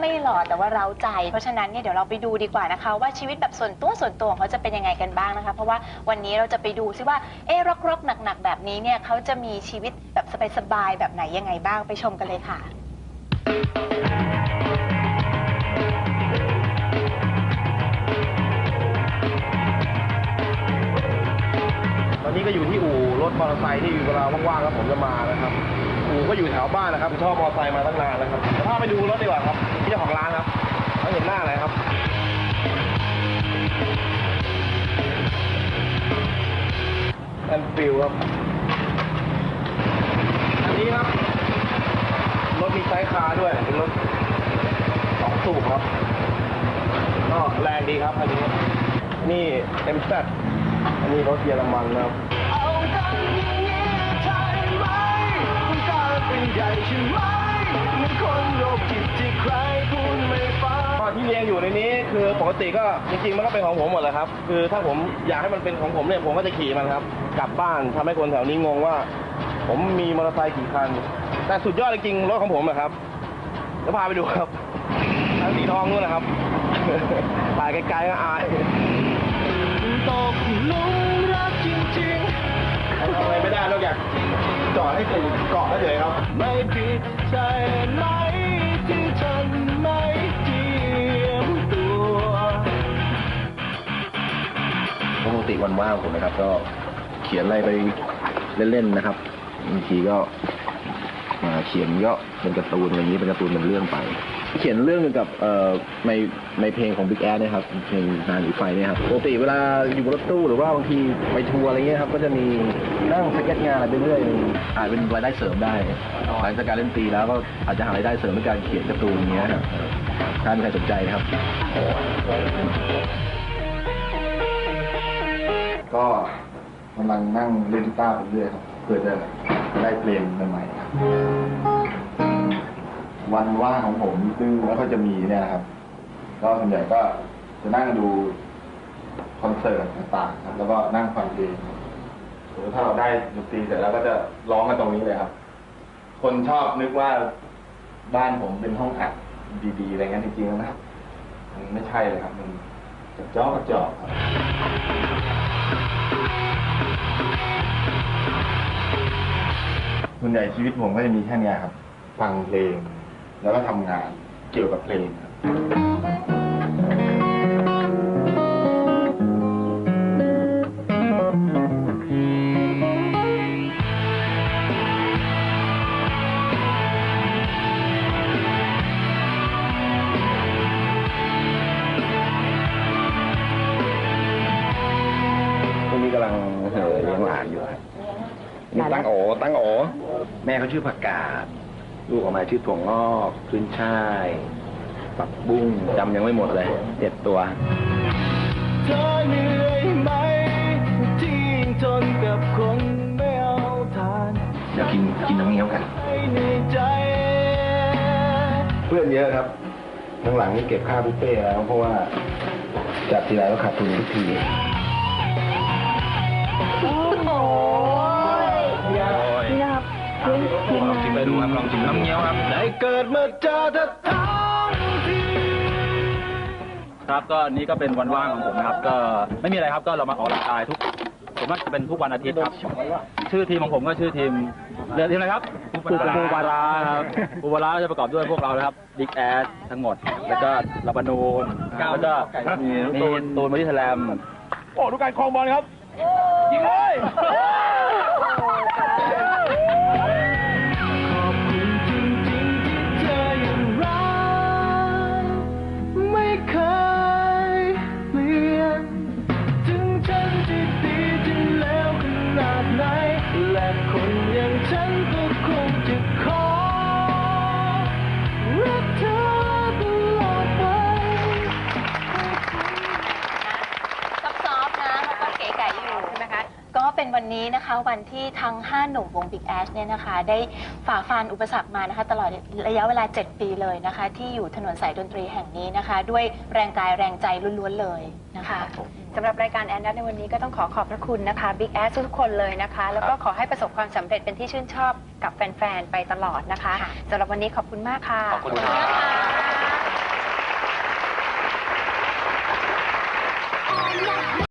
ไม่หล่อแต่ว่าเราใจ เพราะฉะนั้นเนี่ยเดี๋ยวเราไปดูดีกว่านะคะ ว่าชีวิตแบบส่วนตัวส่วนตัวของเขาจะเป็นยังไงกันบ้างนะคะ เพราะว่าวันนี้เราจะไปดูซิว่าเอ๊ะร็อกๆหนักๆ แบบนี้เนี่ยเขาจะมีชีวิตแบบสบายๆแบบไหนยังไงบ้างไปชมกันเลยค่ะ ตอนนี้ก็อยู่ที่อู่รถมอเตอร์ไซค์ที่เวลาว่างๆแล้วผมจะมานะครับ อู่ก็อยู่แถวบ้านนะครับชอบมอเตอร์ไซค์มาตั้งนานแล้วครับเดี๋ยวพาไปดูรถดีกว่าครับที่เจ้าของร้านครับเขาเห็นหน้าอะไรครับ แอนฟิลครับ อันนี้ครับ รถมีไซส์คาร์ด้วย เป็นรถสองสูบครับ ก็แรงดีครับอันนี้ นี่เอ็มแซอันนี้รถเยอรมันนะครับ ติก็จริงๆมันก็เป็นของผมหมดเลยครับ คือถ้าผมอยากให้มันเป็นของผมเนี่ยผมก็จะขี่มันครับ กลับบ้านทำให้คนแถวนี้งงว่า ผมมีมอเตอร์ไซค์กี่คัน แต่สุดยอดจริงๆรถของผมอะครับเดี๋ยวพาไปดูครับทางสีทองนู่นนะครับ ถ่ายไกลๆก็อายตกหลุมรักจริงทำอะไรไม่ได้นอกจากจอดให้กูเกาะเฉยๆครับๆไม่ผิดใจไหม ติวันว่างผมนะครับ ก็เขียนอะไรไปเล่นๆนะครับบางทีก็เขียนก็เป็นการ์ตูนอย่างนี้เป็นการ์ตูนเป็นเรื่องไป เขียนเรื่องเกี่ยวกับในในเพลงของ Big Ass เนี่ยครับเพลงนานหรือไฟเนี่ยครับปกติเวลาอยู่บนรถตู้หรือว่าบางทีไปทัวร์อะไรเงี้ยครับก็จะมีนั่งสเก็ตงานอะไรไปเรื่อยอาจเป็นรายได้เสริมได้หลังจากการเล่นตีแล้วก็อาจจะหารายได้เสริมด้วยการเขียนการ์ตูนอย่างเงี้ยครับถ้ามีใครสนใจนะครับ ก็กำลังนั่งเล่นกีตาร์ไปเรื่อยครับเพื่อจะได้เพลงใหม่ๆครับวันว่างของผมซึ่งแล้วก็จะมีเนี่ยนะครับ ก็ส่วนใหญ่ก็จะนั่งดูคอนเสิร์ตต่างๆครับ แล้วก็นั่งฟังเพลงสมมติถ้าเราได้ดนตรีเสร็จแล้วก็จะร้องกันตรงนี้เลยครับ คนชอบนึกว่าบ้านผมเป็นห้องอัดดีๆอะไรเงี้ยจริงๆนะครับมันไม่ใช่เลยครับมัน จอกกระจอกครับส่วนใหญ่ชีวิตผมก็จะมีแค่เนี้ยครับ ฟังเพลง แล้วก็ทำงานเกี่ยวกับเพลงครับานอยู่ครับนี่ตั้งโอตั้งโอแม่เขาชื่อผักกาดลูกออกมาชื่อถั่วงอกขึ้นช่ายปักบุ้งจำยังไม่หมดเลยเจ็ดตัวเธอเหนื่อยไหมที่ทนกับคนไม่เอาทานเดี๋ยวกินกินน้ำเงี้ยวกันให้ในใจเพื่อนเยอะครับหลังๆนี่เก็บค่าบุฟเฟ่ต์แล้วเพราะว่าจัดทีไรก็ขาดทุนทุกที ดูครับลองชิมน้ำเงี้ยวครับได้เกิดมาเจอเธอทั้งทีครับก็อันนี้ก็เป็นวันว่างของผมนะครับ ก็ไม่มีอะไรครับก็เรามาออกกำลังกายทุกผมว่าจะเป็นทุกวันอาทิตย์ครับ ชื่อทีมของผมก็ชื่อทีมเรือทีมอะไรครับปูปูบาราครับปูบาราจะประกอบด้วยพวกเรานะครับบิ๊กแอสทั้งหมด แล้วก็ลาบานูนแล้วก็มีมีตูนมาที่แสลมโอ้ดูการคลองบอลครับยิงเลย นวันนี้นะคะ วันที่ทั้ง 5 หนุ่มวง Big Ash เนี่ยนะคะ ได้ฝ่าฟันอุปสรรคมานะคะ ตลอดระยะเวลา 7 ปีเลยนะคะ ที่อยู่ถนนสายดนตรีแห่งนี้นะคะ ด้วยแรงกายแรงใจล้วนๆเลยนะคะสำหรับรายการแอนดัในวันนี้ก็ต้องขอขอบพระคุณนะคะ Big Ass ทุกคนเลยนะคะ แล้วก็ขอให้ประสบความสำเร็จเป็นที่ชื่นชอบกับแฟน ๆ ไปตลอดนะคะสำหรับวันนี้ขอบคุณมากค่ะขอบคุณมากค่ะ